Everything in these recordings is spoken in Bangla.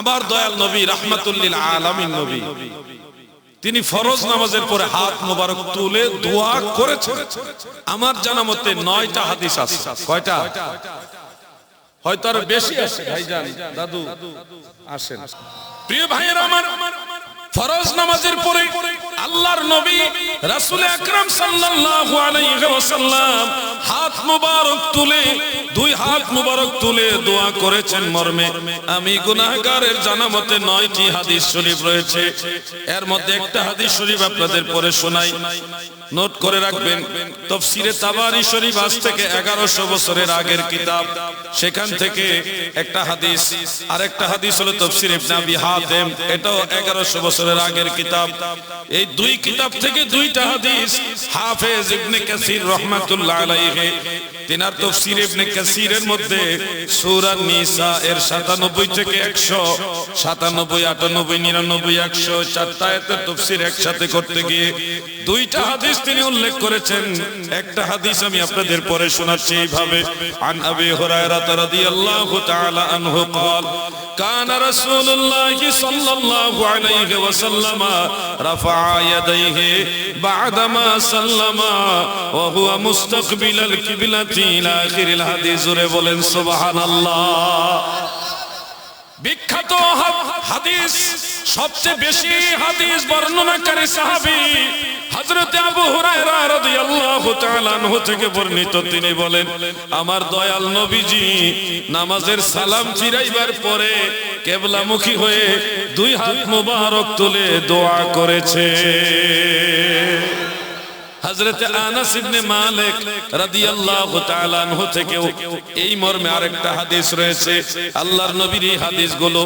আমার দয়াল নবী, রাহমাতুল্লিল আলামিন নবী। তিনি ফরজ নামাজের পরে হাত মোবারক তুলে দোয়া করেছেন। আমার জানা মতে নয়টা হাদিস আছে। কয়টা? হয়তো আরও বেশি আছে, ভাইজান, দাদু আসেন। প্রিয় ভাইয়েরা আমার ফরজ নামাজের পরে আল্লাহর নবী রাসুল আকরাম সাল্লাল্লাহু আলাইহি ওয়াসাল্লাম হাত মুবারক তুলে, দুই হাত মুবারক তুলে দোয়া করেছেন মর্মে। আমি গুনাহগারের জানা মতে নয়টি হাদিস শরীফ রয়েছে। এর মধ্যে একটা হাদিস শরীফ আপনাদের পরে শোনাই। নোট করে রাখবেন, তফসিরে তাবারি শরীফ আজ থেকে এগারোশো বছরের আগের কিতাব। সেখান থেকে একটা হাদিস আর একটা হাদিস হলো তফসির এটাও এগারোশো বছরের আগের কিতাব। এই দুই কিতাব থেকে দুইটা হাদিস হাফেজ ইবনে কাসির রহমাতুল্লাহ আলাইহি। তিনার তফসির ইবনে কাসিরের মধ্যে সূরা নিসা এর 97 থেকে 100 97 98 99 100 চারটা আয়াতের তফসির একসাথে করতে গিয়ে দুইটা হাদিস তিনি উল্লেখ করেছেন একটা হাদিস আমি আপনাদের পরে শোনাচ্ছি এইভাবে আন আবি হুরায়রা রাদিয়াল্লাহু তাআলা আনহু قال كان رسول الله صلى الله عليه وسلم رفع يديه بعدما سلم وهو مستقبل القبلة বিখ্যাত সবচেয়ে বেশি হাদিস বর্ণনাকারী সাহাবী আনহু থেকে বর্ণিত। তিনি বলেন, আমার দয়াল নবীজি, নামাজের সালাম চিরাইবার পরে কেবলামুখী হয়ে দুই হাত মুবারক তুলে দোয়া করেছে। হযরত আনাস ইবনে মালিক রাদিয়াল্লাহু তাআলা আনহু থেকেও এই মর্মে আরেকটা হাদিস রয়েছে। আল্লাহর নবীর এই হাদিসগুলো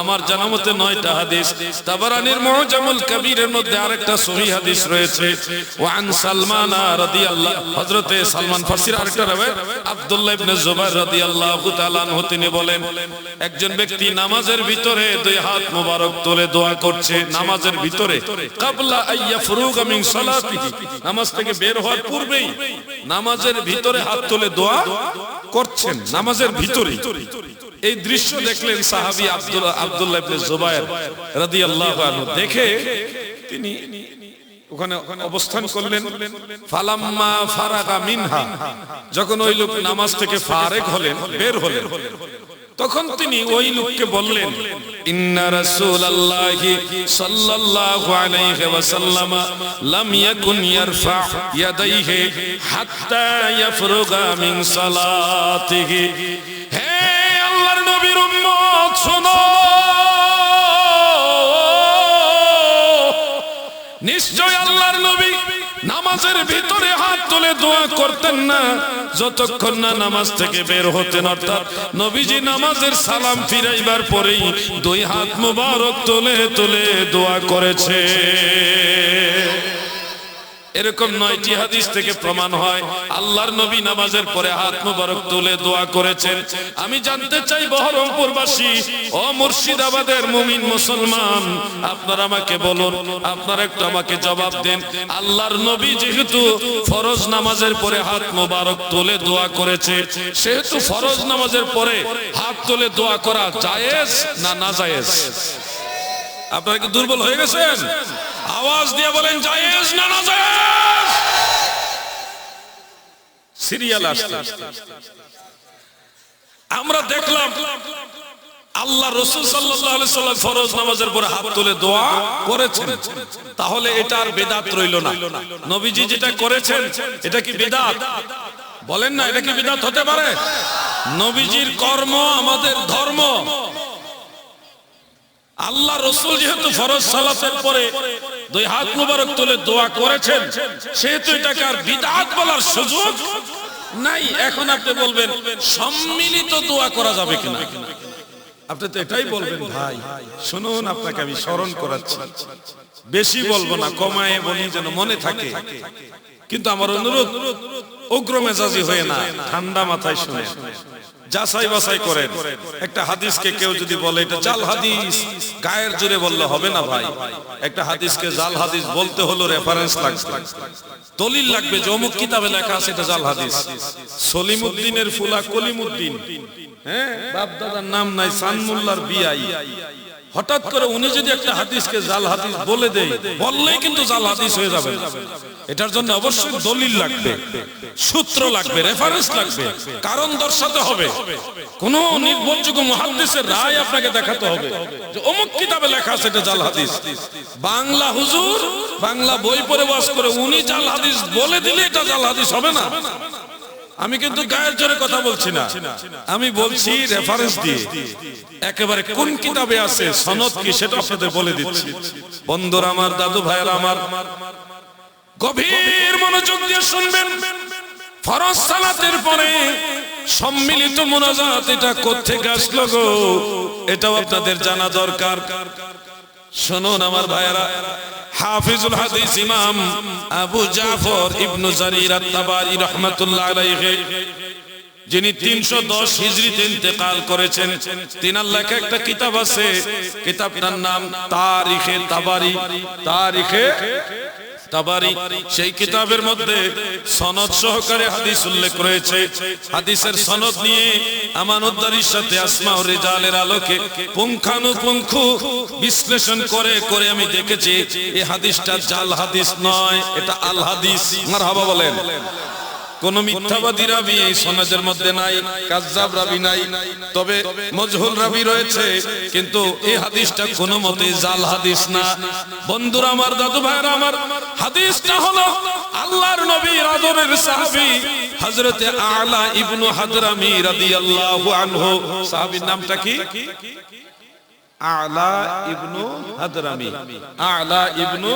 আমার জানা মতে নয়টা হাদিস। তাবারানির মুআজামুল কবিরের মধ্যে আরেকটা সহিহ হাদিস রয়েছে। ওয়ান সালমান রাদিয়াল্লাহু হযরত সালমান ফারসির আরেকটা রাওয়ায়াত। আব্দুল্লাহ ইবনে জুবাইর রাদিয়াল্লাহু তাআলা আনহু তিনি বলেন, একজন ব্যক্তি নামাজের ভিতরে দুই হাত মোবারক তুলে দোয়া করছে। নামাজের ভিতরে, কাবলা আইয়া ফুরুগা মিন সালাতিহি। নামাজ থেকে বের হওয়ার পূর্বেই নামাজের ভিতরে হাত তুলে দোয়া করছেন। নামাজের ভিতরে এই দৃশ্য দেখলেন সাহাবী আব্দুল্লাহ আব্দুল্লাহ ইবনে জুবাইর রাদিয়াল্লাহু আনহু দেখে তিনি ওখানে অবস্থান করলেন। ফালাম্মা ফারাগা মিনহা। যখন ওই লোক নামাজ থেকে ফারেক হলেন বের হলেন। তখন তিনি ওই লোককে বললেন, ইন্না রাসূলুল্লাহি সাল্লাল্লাহু আলাইহি ওয়াসাল্লাম লাম ইয়াকুন ইয়ারফা ইয়াদাইহি হাত্তা ইয়াফরুগা মিন সালাতিহি। হে আল্লাহর নবীর উম্মত, শোনো। নিশ্চয় নামাজের ভিতরে হাত তুলে দোয়া করতেন না। যতক্ষণ না নামাজ থেকে বের হতেন, অর্থাৎ নবীজি নামাজের সালাম ফিরাইবার পরেই দুই হাত মুবারক তুলে তুলে দোয়া করেছে। এরকম নয়টি হাদিস থেকে প্রমাণ হয়। আল্লাহর নবী নামাজের পরে হাত মুবারক তুলে দোয়া করেছেন। আমি জানতে চাই বহরমপুরবাসী ও মুর্শিদাবাদের মুমিন মুসলমান আপনারা আমাকে বলুন আপনারা একটু আমাকে জবাব দেন। আল্লাহর নবী যেহেতু ফরজ নামাজের পরে হাত মুবারক তুলে দোয়া করেছে সেহেতু ফরজ নামাজের পরে হাত তুলে দোয়া করা জায়েজ না না জায়েজ আপনারা কি দুর্বল হয়ে গেছেন? আওয়াজ দিয়ে বলেন, জায়েজ না না সিরিয়াল আসছে। আমরা দেখলাম, আল্লাহ রসুল সাল্লাম ফরজ নামাজের পরে হাত তুলে দোয়া করেছেন। তাহলে এটা আর বেদাত রইল না। নবীজি যেটা করেছেন, এটা কি বেদাত? বলেন না, এটা কি বেদাত হতে পারে? নবীজির কর্ম আমাদের ধর্ম। আল্লাহ রসুল যেহেতু ফরজ সালাতের পরে দুই হাত মুবারক তুলে দোয়া করেছেন, সেহেতু এটাকে আর বিদাত বলার সুযোগ নাই। এখন আপনি বলবেন, সম্মিলিত দোয়া করা যাবে কিনা? আপনি তো এটাই বলবেন, ভাই, শুনুন আপনাকে আমি স্মরণ করাচ্ছি। বেশি বলব না, কমায় বলি যেন মনে থাকে। কিন্তু আমার অনুরোধ, উগ্র মেজাজি হয়ে না, ঠান্ডা মাথায় শুনে যাচাই বাছাই করেন। একটা হাদিসকে কেউ যদি বলে, এটা জাল হাদিস। গায়ের জুড়ে বললে হবে না ভাই। একটা হাদিসকে জাল হাদিস বলতে হলো রেফারেন্স লাগবে। দলিল লাগবে যে অমুক কিতাবে লেখা আছে, এটা জাল হাদিস। সলিমউদ্দিনের ফুলা কলিমউদ্দিন হ্যাঁ? বাপ দাদার নাম নাই সানমুল্লার বিআই। হঠাৎ করে উনি যদি একটা হাদিসকে জাল হাদিস বলে দেয়, বললেই কিন্তু জাল হাদিস হয়ে যাবে এটার জন্য অবশ্যই দলিল লাগবে, সূত্র লাগবে রেফারেন্স লাগবে, কারণ দর্শাতে হবে। কোন নির্ভরযোগ্য মহাদিসের রায় আপনাকে দেখাতে হবে যে অমুক কিতাবে লেখা আছে এটা জাল হাদিস। বাংলা হুজুর, বাংলা বই পড়ে বাস করে উনি জাল হাদিস বলে দিলে এটা জাল হাদিস হবে না। আমি কিন্তু গায়ের জোরে কথা বলছি না। আমি বলছি রেফারেন্স দিয়ে। একেবারে কোন কিতাবে আছে, সনদ কি সেটা আপনাদের বলে দিচ্ছি। বন্ধুরা আমার, দাদু ভাইয়ের আমার। গভীর মনোযোগ দিয়ে শুনবেন। ফরজ সালাতের পরে সম্মিলিত মোনাজাত, এটা কোত্থেকে আসলো গো? এটাও আপনাদের জানা দরকার। শুনুন আমার ভাইয়েরা। হাফিজুল হাদিস ইমাম আবু জাফর ইবনু জারির আত-তাবারি রাহমাতুল্লাহ আলাইহি, যিনি 310 হিজরিতে ইন্তেকাল করেছেন। তিনার লেখা একটা কিতাব আছে, কিতাবটার নাম তারিখে তাবারি। তারিখে তাবারি সেই কিতাবের মধ্যে সনদ সহকারে হাদিস উল্লেখ রয়েছে। হাদিসের সনদ নিয়ে আমানতদারির সাথে আসমা ও রিজালের আলোকে পুঙ্খানুপুঙ্খ বিশ্লেষণ করে করে আমি দেখেছি এই হাদিসটা জাল হাদিস নয়, এটা আল হাদিস। মারহাবা বলেন। কোন মিথ্যাবাদী রাবি এই সনদের মধ্যে নাই, কাজ্জাব রাবি নাই, তবে মজহুল রাবি রয়েছে, কিন্তু এই হাদিসটা কোনো মতে জাল হাদিস না। বন্ধুরা আমার দাদু ভাইরা আমার হাদিসটা হলো আল্লাহর আদরের সাহাবী আলা ইবনু হাদরামি রাদিয়াল্লাহু আনহু। সাহাবীর নামটা কি? আলা ইবনু হাদরামি আলা ইবনু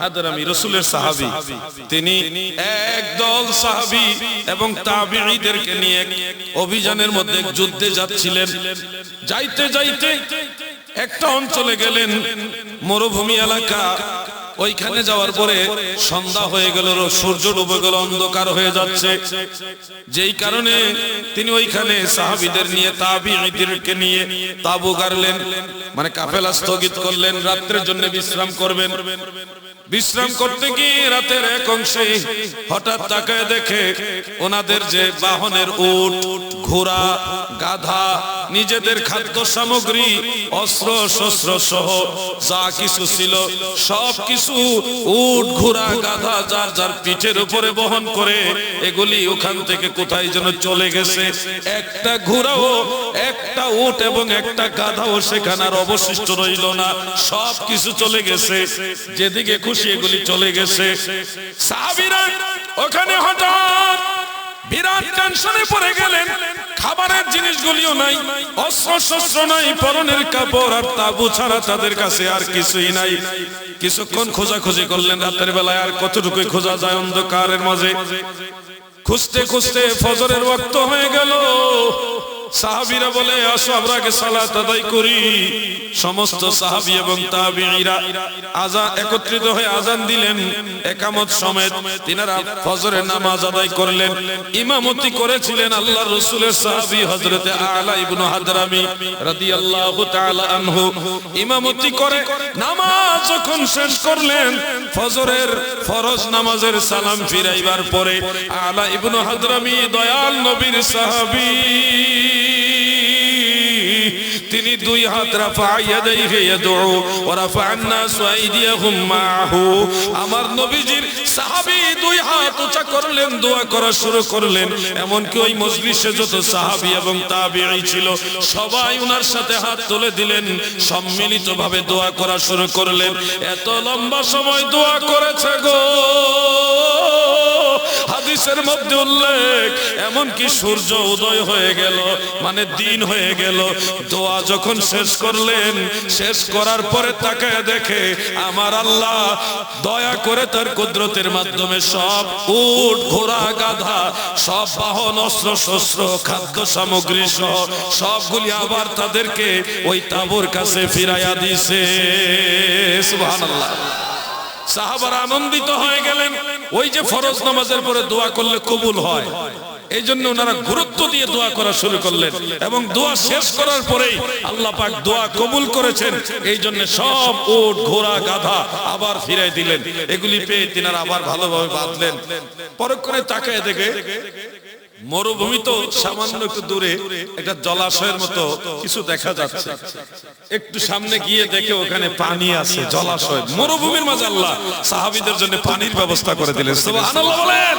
হাদরামি তিনি একদল সাহাবী এবং তাবিঈদেরকে নিয়ে অভিযানের মধ্যে যুদ্ধে যাচ্ছিলেন। যাইতে যাইতে একটা অঞ্চলে গেলেন মরুভূমি এলাকা। ওইখানে যাওয়ার পরে সন্ধ্যা হয়ে গেল সূর্য ডুবে গেল, অন্ধকার হয়ে যাচ্ছে। যেই কারণে তিনি ওইখানে সাহাবিদের নিয়ে তাবিদেরকে নিয়ে তাবু গাড়লেন মানে কাফেলা স্থগিত করলেন, রাত্রের জন্য বিশ্রাম করবেন। বিশ্রাম করতে গিয়ে রাতের এক অংশে হঠাৎ তাকায় দেখে ওনাদের যে বাহনের উট, ঘোড়া, গাধা, নিজেদের খাদ্য সামগ্রী, অস্ত্র, শস্ত্র সহ যা কিছু ছিল, সব কিছু উট, ঘোড়া, গাধা যার যার পিঠের উপরে বহন করে এগুলি ওখান থেকে কোথায় যেন চলে গেছে। একটা ঘোড়াও, একটা উট এবং একটা গাধাও সেখানে আর অবশিষ্ট রইল না। সব কিছু চলে গেছে। যেদিকে খুশি এগুলি চলে গেছে। ওখানে হঠাৎ বিরাট টেনশনে পড়ে গেলেন। খাবারের জিনিসগুলিও নাই অস্ত্র নাই, পরনের কাপড় আর তাবু ছাড়া তাদের কাছে আর কিছুই নাই। কিছুক্ষণ খোঁজাখুঁজি করলেন, রাতের বেলায় আর কতটুকু খোঁজা যায় অন্ধকারের মাঝে। খুঁজতে খুঁজতে ফজরের ওয়াক্ত হয়ে গেল। সাহাবীরা বলে, আসো, আমরা আগে সালাত আদায় করি। সমস্ত সাহাবী এবং তাবিঈরা আজান একত্রিত হয়ে আজান দিলেন। একামত সমেত তিনারা ফজরের নামাজ আদায় করলেন। ইমামতি করেছিলেন আল্লাহর রাসূলের সাহাবী হযরতে আলা ইবনে হাদরামি রাদিয়াল্লাহু তাআলা আনহু। ইমামতি করে নামাজ যখন শেষ করলেন, ফজরের ফরজ নামাজের সালাম ফিরাইবার পরে আলা ইবনে হাদরামি দয়াল নবীর সাহাবী তিনি দুই হাত রাফা ইয়াদাইহি ইয়াদউ ওয়া রাফা'আন নাসু আইদিয়াহুম মা'হু। আমার নবীজির সাহাবী দুই হাত উঁচা করলেন, দোয়া করা শুরু করলেন। এমনকি ওই মজলিসে যত সাহাবী এবং তাবিঈ ছিল, সবাই উনার সাথে হাত তুলে দিলেন, সম্মিলিতভাবে দোয়া করা শুরু করলেন। এত লম্বা সময় দোয়া করেছে গো। হাদিসের মধ্যে উল্লেখ এমন কি সূর্য উদয় হয়ে গেল মানে দিন হয়ে গেল। দোয়া যখন শেষ করলেন, শেষ করার পরে তাকায় দেখে, আমার আল্লাহ দয়া করে তার কুদরতের মাধ্যমে সব উট, ঘোড়া, গাধা, সব বাহন, অস্ত্র, শস্ত্র, খাদ্য সামগ্রী সহ সবগুলি আবার তাদেরকে ওই তাবুর কাছে ফিরাইয়া দিছে। সুবহানাল্লাহ। সাহাবারা আনন্দিত হয়ে গেলেন। ওই যে ফরজ নামাজের পরে দোয়া করলে কবুল হয়। এই জন্য ওনারা গুরুত্ব দিয়ে দোয়া করা শুরু করলেন এবং দোয়া শেষ করার পরেই আল্লাহ পাক দোয়া কবুল করেছেন। এই জন্য সব উট, ঘোড়া, গাধা আবার ফিরাই দিলেন। এগুলি পেয়ে তিনারা আবার ভালোভাবে বাঁধলেন। পরক্ষণে তাকায় দেখে মরুভূমি তো সামান্য একটু দূরে, একটা জলাশয়ের মতো কিছু দেখা যাচ্ছে। একটু সামনে গিয়ে দেখে ওখানে পানি আছে, জলাশয়। মরুভূমির মাঝে আল্লাহ সাহাবিদের জন্য পানির ব্যবস্থা করে দিলেন। সুবহানাল্লাহ বলেন,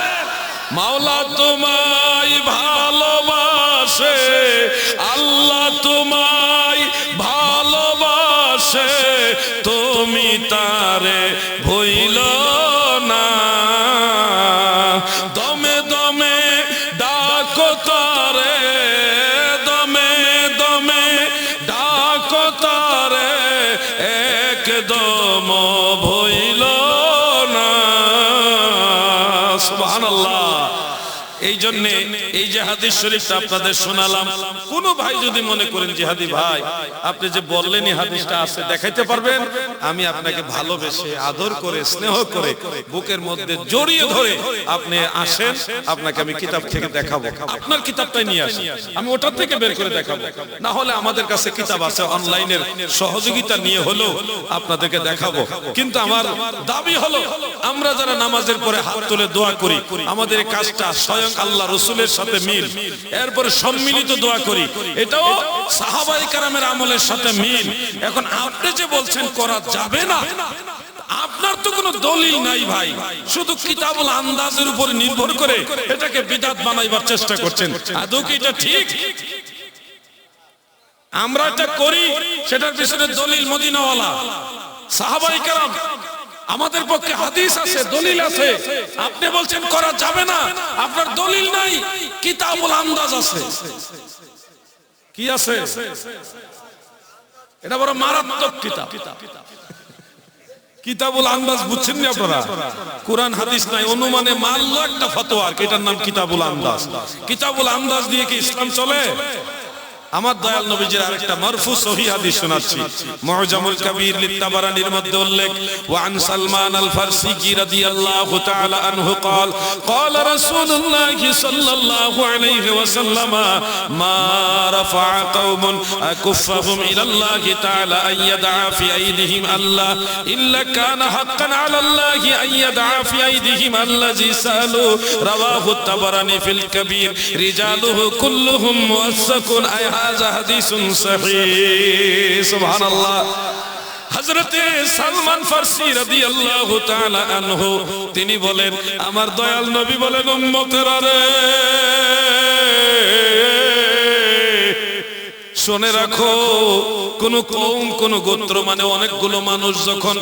মাওলা তোমায় ভালোবাসে, আল্লাহ তোমায় ভালোবাসে, তুমি তারে ভইল না। দমে দমে এই জন্য এই যে হাদিস শরীফটা আপনাদের শোনালাম, কোন ভাই যদি মনে করেন, জিহাদি ভাই, আপনি যে বললেন হাদিসটা আছে, দেখাইতে পারবেন? আমি আপনাকে ভালোবেসে, আদর করে, স্নেহ করে, বুকের মধ্যে জড়িয়ে ধরে আপনি আসেন, আপনাকে আমি কিতাব থেকে দেখাবো। আপনার কিতাবটাই নিয়ে আসি আমি ওটার থেকে বের করে দেখাবো। না হলে আমাদের কাছে কিতাব আছে, অনলাইনের সহযোগিতা নিয়ে হলেও আপনাদেরকে দেখাবো। কিন্তু আমার দাবি হলো, আমরা যারা নামাজের পরে হাত তুলে দোয়া করি, আমাদের কাজটা স্বয়ং আল্লাহ রসুলের সাথে মিল। এরপরে সম্মিলিত দোয়া করি। এটাও সাহাবাই কারামের আমলের সাথে মিল। এখন আপনি যে বলছেন, করা যাবে না। আপনার তো কোনো দলিল নাই ভাই। শুধু কিতাবুল আন্দাজের উপর নির্ভর করে এটাকে বিদাত বানাইবার চেষ্টা করছেন। আদৌ কি এটা ঠিক? আমরা এটা করি, সেটার পিছনে দলিল মদিনাওয়ালা। সাহাবাই কারাম আমাদের পক্ষে হাদিস আছে, দলিল আছে। আপনি বলছেন করা যাবে না। আপনার দলিল নাই, কিতাবুল আন্দাজ আছে। কি আছে? এটা বড় মারাত্মক কিতাব। কিতাবুল আন্দাজ বুঝছেন না আপনারা? কোরআন, হাদিস নাই, অনুমানে মানলো একটা ফতোয়া। এটার নাম কিতাবুল আন্দাজ? কিতাবুল আন্দাজ দিয়ে কি ইসলাম চলে? আমার দয়াল নবীজির আরেকটা মারফু সহি হাদিস শোনাচ্ছি মুআজামুল কবির লিতাবারানির মধ্যে উল্লেখ ওয়া আন সালমান আল ফারসি রাদিয়াল্লাহু তাআলা আনহু قال قال رسول الله صلى الله عليه وسلم ما رفع قوم اكفهم الى الله تعالى ان يدعى في ايديهم الله الا كان حقا على الله ان يدعى في ايديهم الذي سالوا رواه الطبراني في الكبير رجاله كلهم موثق اي হাজা হাদিসুন সহিহ, সুবহানাল্লাহ। হজরত সালমান ফার্সি রাদি আল্লাহ আনহু, তিনি বলেন, আমার দয়াল নবী বলেন, উম্মতের রে। শুনে রাখো কোন কৌম কোন গোত্র মানে অনেকগুলো মানুষ যখন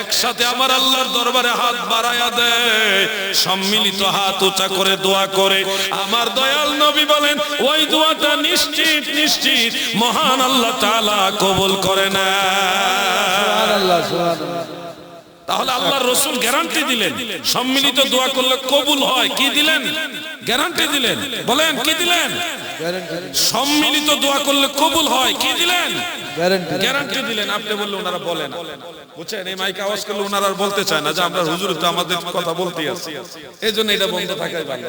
একসাথে আমার আল্লাহর দরবারে হাত বাড়ায়া দেয় সম্মিলিত হাত উঁচা করে দোয়া করে। আমার দয়াল নবী বলেন ওই দোয়াটা নিশ্চিত নিশ্চিত মহান আল্লাহ তাআলা কবুল করে না সুবহানাল্লাহ সুবহানাল্লাহ। তাহলে আল্লাহর রসুল গ্যারান্টি দিলেন সম্মিলিত দোয়া করলে কবুল হয় কি দিলেন? গ্যারান্টি দিলেন বলেন কি দিলেন? সম্মিলিত দোয়া করলে কবুল হয়। কি দিলেন? গ্যারান্টি দিলেন। আপনি বললে ওনারা বলেন বুঝছেন? এই মাইক আওয়াজ করলে ওনারা বলতে চায় না যে আমরা হুজুর তো আমাদের কথা আছি। এই জন্য এটা বন্ধ থাকাই ভালো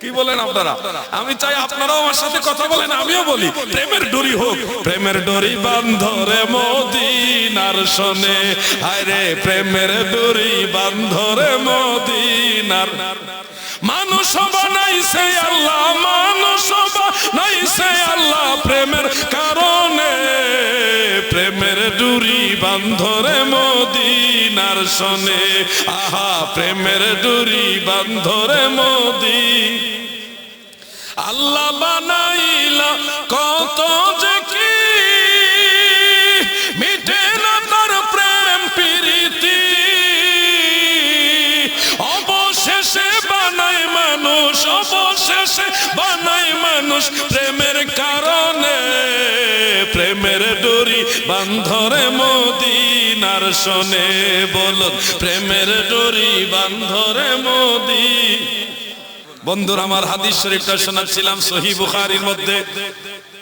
কি বলেন আপনারা? আমি চাই আপনারাও আমার সাথে কথা বলেন আমিও বলি। প্রেমের ডোরি হোক। প্রেমের ডোরি বান্ধরে মদিনার শোনে হায় রে প্রেমের ডোরি বান্ধরে মদিনার মানুষ বানাইছে আল্লাহ মানুষ বানাইছে আল্লাহ। প্রেমের কারণে, প্রেমের ডুরি বান্ধরে মদিনার শোনে আহা, প্রেমের ডুরি বান্ধরে মোদি আল্লাহ বানাইলা কত যে অবশেষে বানায় মানুষ প্রেমের কারণে। প্রেমের ডোরি বান্ধরে মদিনার শোনে বল প্রেমের ডোরি বান্ধরে মোদি। বন্ধুর, আমার হাদিস শরীফটা শোনাচ্ছিলাম সহি বুখারির মধ্যে।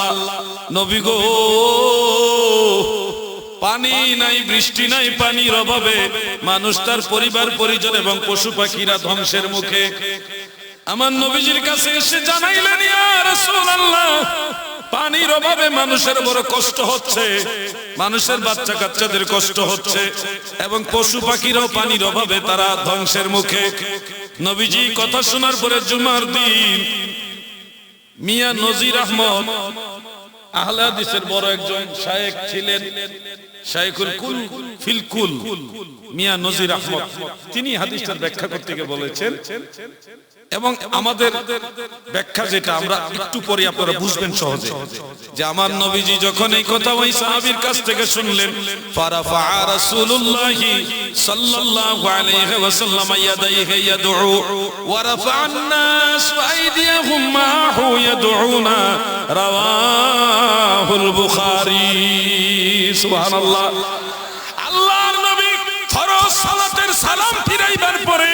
রাসূলুল্লাহ নবী গো। পানি নাই, বৃষ্টি নাই, পানির অভাবে মানুষ তার পরিবার, পরিজন এবং পশু পাখিরা ধ্বংসের মুখে। আমার নবীজির কাছে এসে জানাইলেন পানির অভাবে মানুষের বড় কষ্ট হচ্ছে। মানুষের বাচ্চা কাচ্চাদের কষ্ট হচ্ছে এবং পশু পাখিরাও পানির অভাবে তারা ধ্বংসের মুখে। নবীজি কথা শোনার পরে জুমার দিন মিয়া নজির আহমদ আহলাদিসের বড় একজন শায়েক ছিলেন শায়েকুল কুল ফিল কুল, মিয়া নজির আহমদ। তিনি হাদিসটার ব্যাখ্যা করতে গিয়ে বলেছেন এবং আমাদের ব্যাখ্যা যেটা আমরা একটু পরে আপনারা বুঝবেন সহজে, যে আমার নবীজি যখন এই কথা ওই সাহাবীর কাছ থেকে শুনলেন, ফারাফা রাসূলুল্লাহি সাল্লাল্লাহু আলাইহি ওয়াসাল্লাম ইয়াদাইহি ইয়াদউ ওয়া রাফা'আন নাস আইদিয়াহুম মাহু ইয়াদউনা, রাওয়াহুল বুখারী। সুবহানাল্লাহ। আল্লাহর নবী ফরজ সালাতের সালাম ফিরাইবার পরে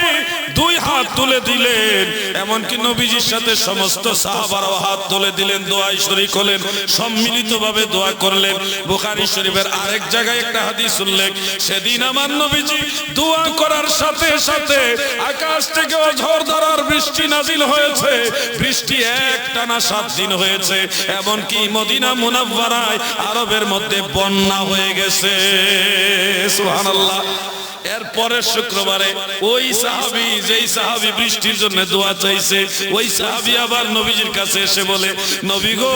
দুই হাত তুলে দিলেন। এমনকি নবীজির সাথে সমস্ত সাহাবারাও হাত তুলে দিলেন দোয়াই শরীক হলেন, সম্মিলিতভাবে দোয়া করলেন। বুখারী শরীফের আরেক জায়গায় একটা হাদিস উল্লেখ, সেদিন আমার নবীজি দোয়া করার সাথে সাথে আকাশ থেকে ঝড় ধরার বৃষ্টি নাজিল হয়েছে। বৃষ্টি এক টানা সাত দিন হয়েছে, এমনকি মদিনা মুনাব্বারায় আরবের মধ্যে বন্যা হয়ে গেছে। সুবহানাল্লাহ। এর পরের শুক্রবারে ওই সাহাবি, যেই সাহাবি বৃষ্টির জন্য দোয়া চাইছে, ওই সাহাবি আবার নবীজির কাছে এসে বলে, নবী গো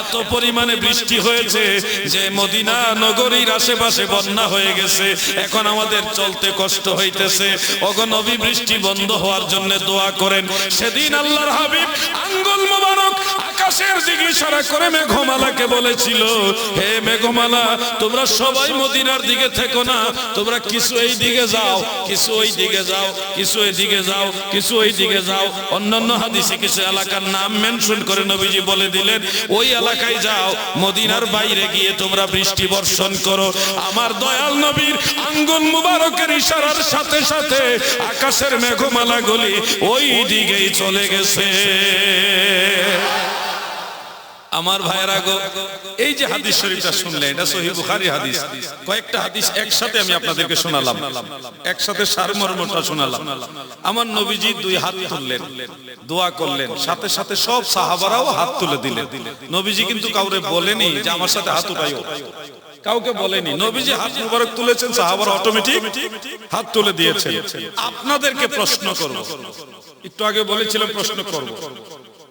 এত পরিমাণে বৃষ্টি হয়েছে যে মদিনা নগরীর আশেপাশে বন্যা হয়ে গেছে, এখন আমাদের চলতে কষ্ট হইতেছে। ওগো নবী, বৃষ্টি বন্ধ হওয়ার জন্য দোয়া করেন। সেদিন আল্লাহর হাবিব আঙ্গুল মোবারক আকাশের দিকে ইশারা করে মেঘমালাকে বলেছিল, হে মেঘমালা, তোমরা সবাই মদিনার দিকে থেকো না, তোমরা কিছু এই দিকে যাও, কিছু ওই দিকে যাও, কিছু এই দিকে যাও, কিছু ওই দিকে যাও। অন্যান্য হাদিসে কিছু এলাকার নাম মেনশন করে নবীজি বলে দিলেন, ওই এলাকায় যাও, মদিনার বাইরে গিয়ে তোমরা বৃষ্টি বর্ষণ করো। আমার দয়াল নবীর আঙ্গুল মুবারকের ইশারার সাথে সাথে আকাশের মেঘমালা গলি ওই দিকেই চলে গেছে। আমার ভাইয়েরা গো এই যে হাদিস শরীফটা শুনলেন এটা সহিহ বুখারী হাদিস। কয়েকটা হাদিস একসাথে আমি আপনাদেরকে শোনালাম। একসাথে সারমর্মটা শোনালাম। আমার নবীজি দুই হাত তুললেন দোয়া করলেন সাথে সাথে সব সাহাবারাও হাত তুলে দিলেন। নবীজি কিন্তু কাউরে বলেনি যে আমার সাথে হাত উঠাইও কাউকে বলেনি। নবীজি হাত মুবারক তুলেছেন সাহাবারা অটোমেটিক হাত তুলে দিয়েছেন। আপনাদেরকে প্রশ্ন করব। একটু আগে বলেছিলাম প্রশ্ন করব।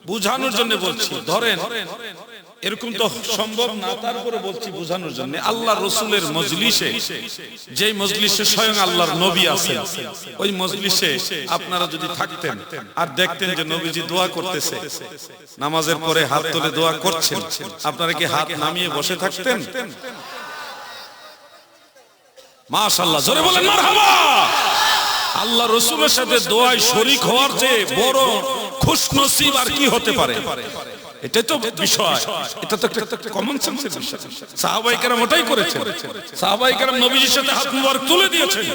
বুঝানোর জন্য বলছি। ধরেন এরকম তো সম্ভব না তারপরে বলছি বুঝানোর জন্য। আল্লাহ রসুলের মজলিসে যে মজলিসে স্বয়ং আল্লাহর নবী আছেন ওই মজলিসে আপনারা যদি থাকতেন আর দেখতেন যে নবীজি দোয়া করতেছে। নামাজের পরে হাত তুলে দোয়া করছেন। আপনারা কি হাত নামিয়ে বসে থাকতেন? মাশাআল্লাহ জোরে বলেন মারহাবা! আল্লাহ রসুলের সাথে দোয়ায় শরিক হওয়ার চেয়ে বড় খুশনসিব আর কি হতে পারে? এটাই তো বিষয়। এটা তো একটা কমন সেন্সের বিষয়। সাহাবাই কেরাম ওটাই করেছেন। সাহাবাই কেরাম নবীজির সাথে হাত মুবারক তুলে দিয়েছেন।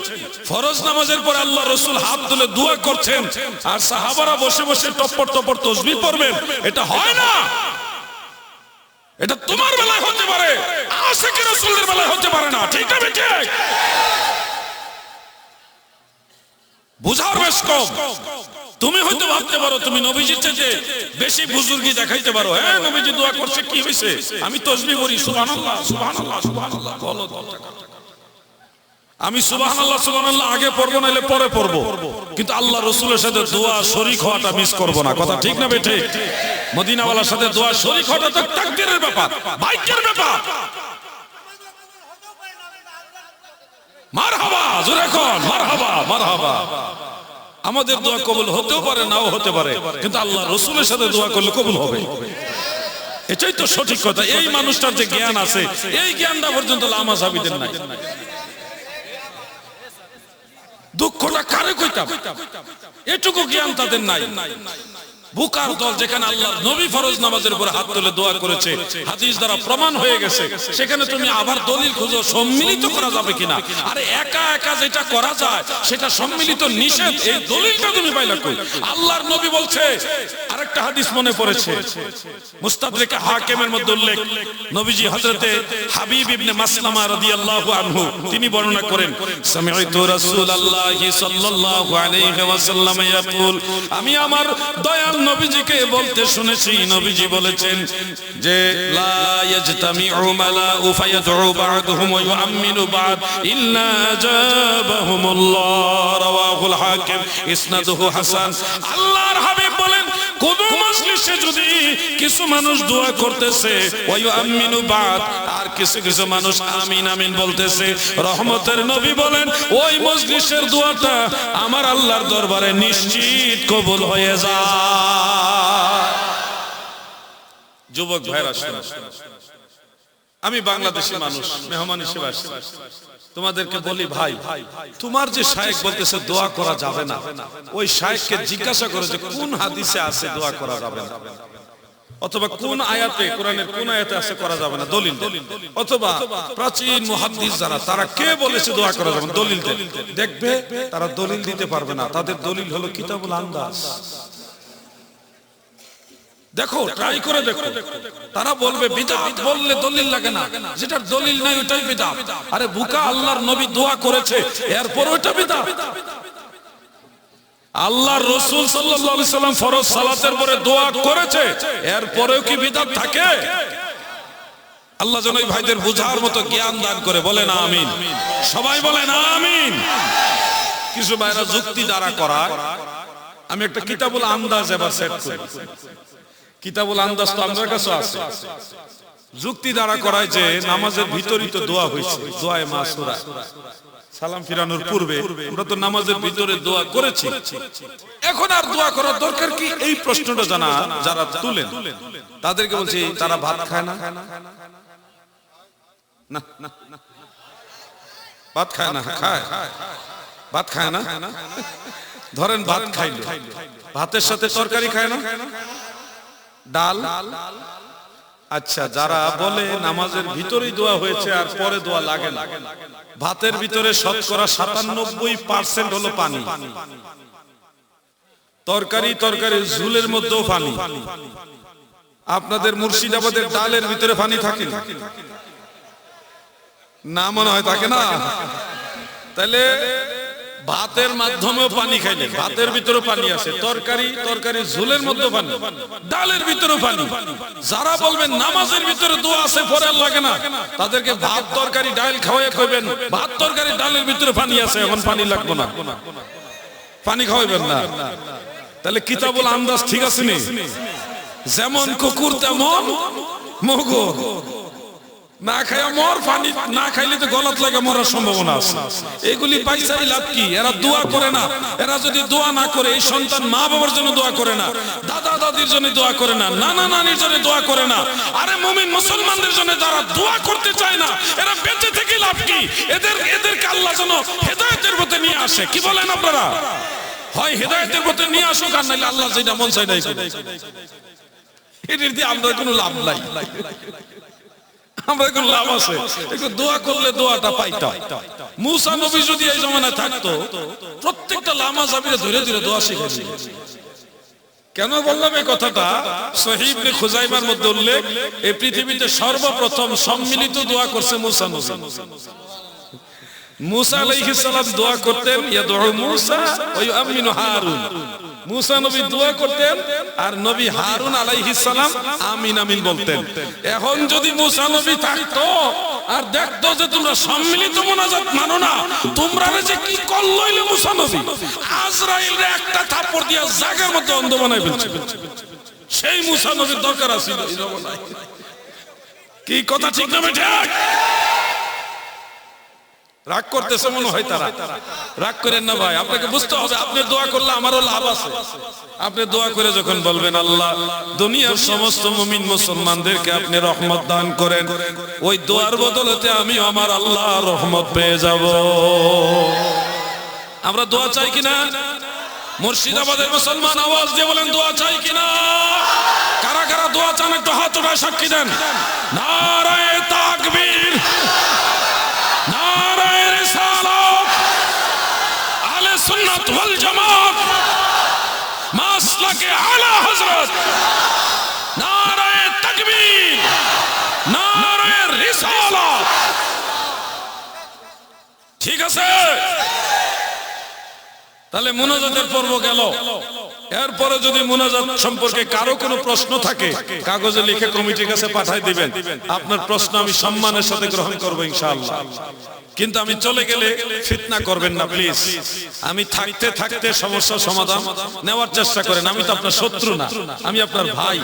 ফরজ নামাজের পর আল্লাহ রসুল হাত তুলে দোয়া করছেন। আর সাহাবারা বসে বসে টপ্পর টপ্পর তসবিহ পড়বেন। এটা হয় না। এটা তোমার বেলায় হতে পারে। আশেখ রসুলের বেলায় হতে পারে না। ঠিক আছে ঠিক বুঝার বেশ কম। তুমি হয়তো ভাবতে পারো, তুমি নবীজির থেকে বেশি বুজুর্গি দেখাইতে পারো। হ্যাঁ নবীজি দোয়া করছে, কি হয়েছে আমি তসবি করি, সুবহানাল্লাহ সুবহানাল্লাহ সুবহানাল্লাহ, বলো। আমি সুবহানাল্লাহ সুবহানাল্লাহ, আগে পড়ব পরে পড়ব। কিন্তু আল্লাহ রসুলের সাথে দোয়া শরীক হওয়াটা মিস করব না। কথা ঠিক না বেঠে মদিনাওয়ালার সাথে দোয়া শরীক হওয়াটা তো তাকদীরের ব্যাপার ভাগ্যের ব্যাপার। মারহাবা, জোরে কোন, মারহাবা মারহাবা। আমাদের দোয়া কবুল হতেও পারে, নাও হতে পারে, কিন্তু আল্লাহ রসুলের সাথে দোয়া করলে কবুল হবে। এটাই তো সঠিক কথা। এই মানুষটার যে জ্ঞান আছে, এই জ্ঞানটা পর্যন্ত লামা সাবিদের নাই। দুঃখটা কারে কইতাম? এটুকু জ্ঞান তাদের নাই। বুকার দল যেখানে আল্লাহ নবী ফরজ নামাজের উপরে হাত তুলে দোয়া করেছে, হাদিস দ্বারা প্রমাণ হয়ে গেছে, সেখানে তুমি আবার দলিল খুঁজো, সম্মিলিত করা যাবে কিনা? আরে একা একা যেটা করা যায়, সেটা সম্মিলিত নিষেধ, এই দলিলটা তুমি পাইলা কই? আল্লাহর নবী বলছে, আরেকটা হাদিস মনে পড়েছে, মুস্তাদরিকে হাকিমের মধ্যে উল্লেখ, নবীজি হযরতে হাবিব ইবনে মাসলামা রাদিয়াল্লাহু আনহু, তিনি বর্ণনা করেন, সামি'তু রাসূলুল্লাহি সাল্লাল্লাহু আলাইহি ওয়াসাল্লাম ইয়াকুল, আমি আমার দয়াল নবীজিকে বলতে শুনেছি, নবীজি বলেছেন যে বা'দ ইল্লা আজাবাহুমুল্লাহ, রাওয়াহুল হাকিম, ইসনাদুহু হাসান। আল্লাহর হাবিব বলেন, কোন মজলিসে যদি কিছু মানুষ দোয়া করতেছে বা'দ, আর কিছু কিছু মানুষ আমিন আমিন বলতেছে, রহমতের নবী বলেন, ওই মজলিসের দোয়াটা আমার আল্লাহর দরবারে নিশ্চিত কবুল হয়ে যায়। যুবক ভাইরা। আমি বাংলাদেশি মানুষ, মেহমান হিসেবে আসছি তোমাদেরকে বলি ভাই, তোমার যে শায়েক বলতেছে দোয়া করা যাবে না, ওই শায়েককে জিজ্ঞাসা করে যে কোন হাদিসে আছে দোয়া করা যাবে না অথবা কোন আয়াতে, কোরআনের কোন আয়াতে আছে করা যাবে না, দলিল। অথবা প্রাচীন মুহাদ্দিস যারা, তারা কে বলেছে দোয়া করা যাবে না? দলিল। দেখবে তারা দলিল দিতে পারবে না তাদের দলিল হলো কিতাবুল আন্দাজ দেখো ট্রাই করে দেখো। তারা বলবে, বিদাত। বললে দলিল লাগে না। যেটা দলিল নাই ওটাই বিদাত। আরে বুকা, আল্লাহর নবী দোয়া করেছে, এরপর ওটা বিদাত। আল্লাহর রসুল সাল্লাল্লাহু আলাইহি সাল্লাম ফরজ সালাতের পরে দোয়া করেছে, এরপরেও কি বিদাত থাকে? আল্লাহ যেন এই ভাইদের বুঝার মতো জ্ঞান দান করে, বলেন আমিন। সবাই বলেন আমিন। কিছু ভাইরা যুক্তি দ্বারা করা আমি একটা কিতাবুল আন্দাজ এবার সেট করি। কিতাবুল আন্দাজ তো আমাদের কাছে আছে। যুক্তি দ্বারা করায় যে নামাজের ভিতরই তো দোয়া হয়েছে দোয়ায় মাসুরা সালাম ফিরানোর পূর্বে আমরা তো নামাজের ভিতরে দোয়া করেছি। এখন আর দোয়া করার দরকার কি? এই প্রশ্নটা জানা, যারা তুলেন, তাদেরকে বলছি, তারা ভাত খায় না। ভাত খায় না, খায়। ভাত খায় না? ধরেন ভাত খাইলো। ভাতের সাথে তরকারি খায় না? ডাল? আচ্ছা যারা বলে নামাজের ভিতরেই দোয়া হয়েছে আর পরে দোয়া লাগে না। ভাতের ভিতরে শতকরা সাতানব্বই পার্সেন্ট হলো পানি। তরকারি তরকারি, ঝুলের মধ্যেও পানি। আপনাদের মুর্শিদাবাদের ডালের ভিতরে পানি থাকে? না? মনে হয় থাকে না। তাহলে ভাতের মাধ্যমেও পানি খাইলে ভাতের ভিতরে পানি আছে তরকারি তরকারি ঝোলের মধ্যে পানি, ডালের ভিতরে পানি। যারা বলবেন নামাজের ভিতরে দোয়া আছে, পরে লাগে না। তাদেরকে ভাত, তরকারি, ডাল খাওয়াই খাইবেন ভাত, তরকারি, ডালের ভিতরে পানি আছে, এখন পানি লাগবে না। পানি খাওয়াইবেন না। তাহলে কিতাবুল আন্দাজ ঠিক আছে নি? যেমন কুকুর তেমন মগো না খাইয়া মর পানি না খাইলে তো গলত লাগে মরার সম্ভাবনা আছে। এগুলি পয়সাই লাভ কি? এরা দোয়া করে না। এরা যদি দোয়া না করে, এই সন্তান মা বাবার জন্য দোয়া করে না। দাদা দাদির জন্য দোয়া করে না। নানা নানির জন্য দোয়া করে না। আরে মুমিন মুসলমানদের জন্য যারা দোয়া করতে চায় না, এরা বেঁচে থেকে লাভ কি? এদের এদের আল্লাহ যেন হেদায়েতের পথে নিয়ে আসে। কি বলেন আপনারা? হয় হেদায়েতের পথে নিয়ে আসুক, আর নাইলে আল্লাহ যেটা মন চাই নাই এদের দিয়ে আমরা কোনো লাভ নাই। প্রত্যেকটা লামা জাবিরে ধরে ধরে দোয়া কেন বললাম এই কথাটা? সহিব খুজাইবার মধ্যে উল্লেখ এই পৃথিবীতে সর্বপ্রথম সম্মিলিত দোয়া করছে মুসা নবী। মুসা আলাইহিস সালাম দোয়া করতেন ইয়াদউ মুসা ওয়া ইউআমিনু হারুন। মুসা নবী দোয়া করতেন আর নবী হারুন আলাইহিস সালাম আমিন আমিন বলতেন। এখন যদি মুসা নবী থাকতো আর দেখতো যে তোমরা সম্মিলিত মোনাজাত মানো না, তোমরা যে কি করলইলে মুসা নবী? আজরাইল একটা থাপ্পড় দিয়া জায়গার মধ্যে অন্ধ বানাই ফেলছে। সেই মুসা নবীর দরকার আছে কি কথা ঠিক না বেঠিক রাগ করতেছে মনে হয় তারা। রাগ করেন না ভাই, আপনাকে বুঝতে হবে, আপনি দোয়া করলে আমারও লাভ আছে। আপনি দোয়া করে যখন বলবেন, আল্লাহ, দুনিয়ার সমস্ত মুমিন মুসলমানদেরকে আপনি রহমত দান করেন। ওই দোয়ার বদলতে আমি আমার আল্লাহ রহমত পেয়ে যাব। আমরা দোয়া চাই কিনা? মুর্শিদাবাদের মুসলমান আওয়াজ দিয়ে বলেন, দোয়া চাই কিনা? কারা কারা দোয়া চান, একটু হাত উঠায় সাক্ষী দেন। নারায়ে তাকবীর নারায়ে রিসালাত আহলে ওয়াল জামাত। মাসলাকে আলা হযরত। নারায়ে তাকবীর। নারায়ে রিসালাত। ঠিক আছে? তাহলে মুনাজাতের পর্ব গেল। এরপরে যদি মুনাজাত সম্পর্কে কারও কোনো প্রশ্ন থাকে, কাগজে লিখে কমিটির কাছে পাঠাই দিবেন। আপনার প্রশ্ন আমি সম্মানের সাথে গ্রহণ করব ইনশাআল্লাহ। কিন্তু আমি চলে গেলে ফিতনা করবেন না, প্লিজ। আমি থাকতে থাকতে সমস্যা সমাধান নেওয়ার চেষ্টা করেন। আমি তো আপনার শত্রু না, আমি আপনার ভাই।